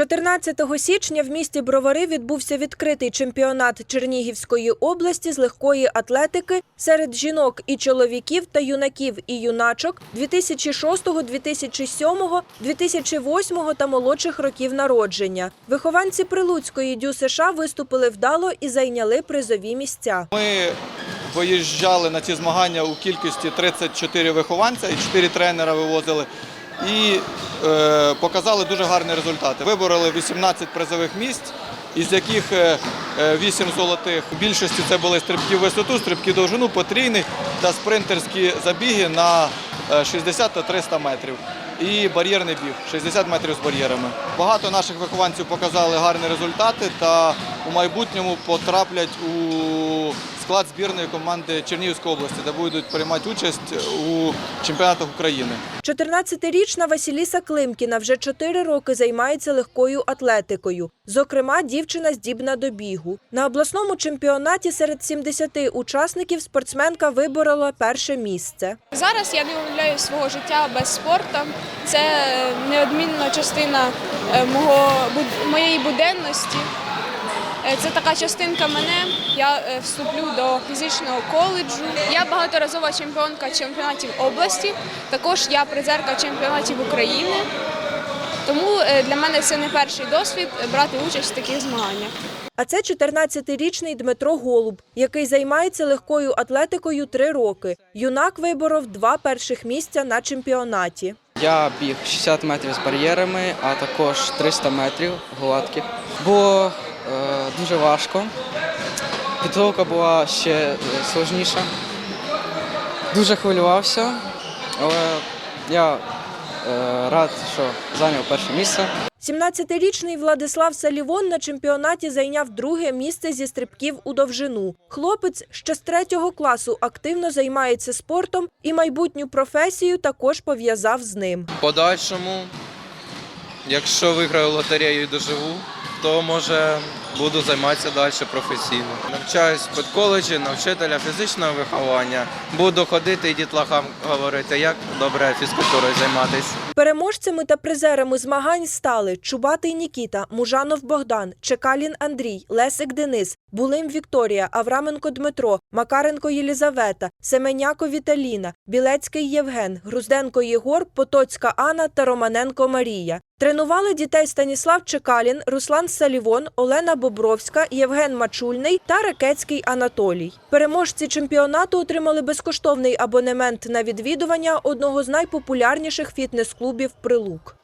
14 січня в місті Бровари відбувся відкритий чемпіонат Чернігівської області з легкої атлетики серед жінок і чоловіків та юнаків і юначок 2006, 2007, 2008 та молодших років народження. Вихованці Прилуцької дю США виступили вдало і зайняли призові місця. Ми виїжджали на ці змагання у кількості 34 вихованця і 4 тренера вивозили. І е, показали дуже гарні результати. Вибороли 18 призових місць, із яких е, е, 8 золотих. В більшості це були стрибки в висоту, стрибки в довжину, потрійний та спринтерські забіги на е, 60 та 300 метрів. І бар'єрний біг 60 метрів з бар'єрами. Багато наших вихованців показали гарні результати та у майбутньому потраплять у склад збірної команди Чернігівської області, де будуть приймати участь у чемпіонатах України. 14-річна Василіса Климкіна вже 4 роки займається легкою атлетикою. Зокрема, дівчина здібна до бігу. На обласному чемпіонаті серед 70 учасників спортсменка виборола перше місце. Зараз я не уявляю свого життя без спорту. Це е, неодмінна частина е, мого, моєї буденності. Е, Це така частинка мене. Я е, вступлю до фізичного коледжу. Я багаторазова чемпіонка чемпіонатів області. Також я призерка чемпіонатів України. Тому е, для мене це не перший досвід брати участь в таких змаганнях. А це 14-річний Дмитро Голуб, який займається легкою атлетикою 3 роки. Юнак виборов два перших місця на чемпіонаті. Я біг 60 метрів з бар'єрами, а також 300 метрів гладких. Е, дуже важко. Підготовка була ще е, сложніша. Дуже хвилювався, але я е, рад, що зайняв перше місце. 17-річний Владислав Салівон на чемпіонаті зайняв друге місце зі стрибків у довжину. Хлопець ще з третього класу активно займається спортом і майбутню професію також пов'язав з ним. Подальшому, якщо виграю лотерею і доживу, то може буду займатися далі професійно. Навчаюсь в педколеджі на вчителя фізичного виховання. Буду ходити і дітлахам говорити, як добре фізкультурою займатися. Переможцями та призерами змагань стали Чубатий Нікіта, Мужанов Богдан, Чекалін Андрій, Лесик Денис, Булим Вікторія, Авраменко Дмитро, Макаренко Єлізавета, Семеняко Віталіна, Білецький Євген, Грузденко Єгор, Потоцька Анна та Романенко Марія. Тренували дітей Станіслав Чекалін, Руслан Салівон, Олена Бобровська, Євген Мачульний та Ракецький Анатолій. Переможці чемпіонату отримали безкоштовний абонемент на відвідування одного з найпопулярніших фітнес-клубів Прилук.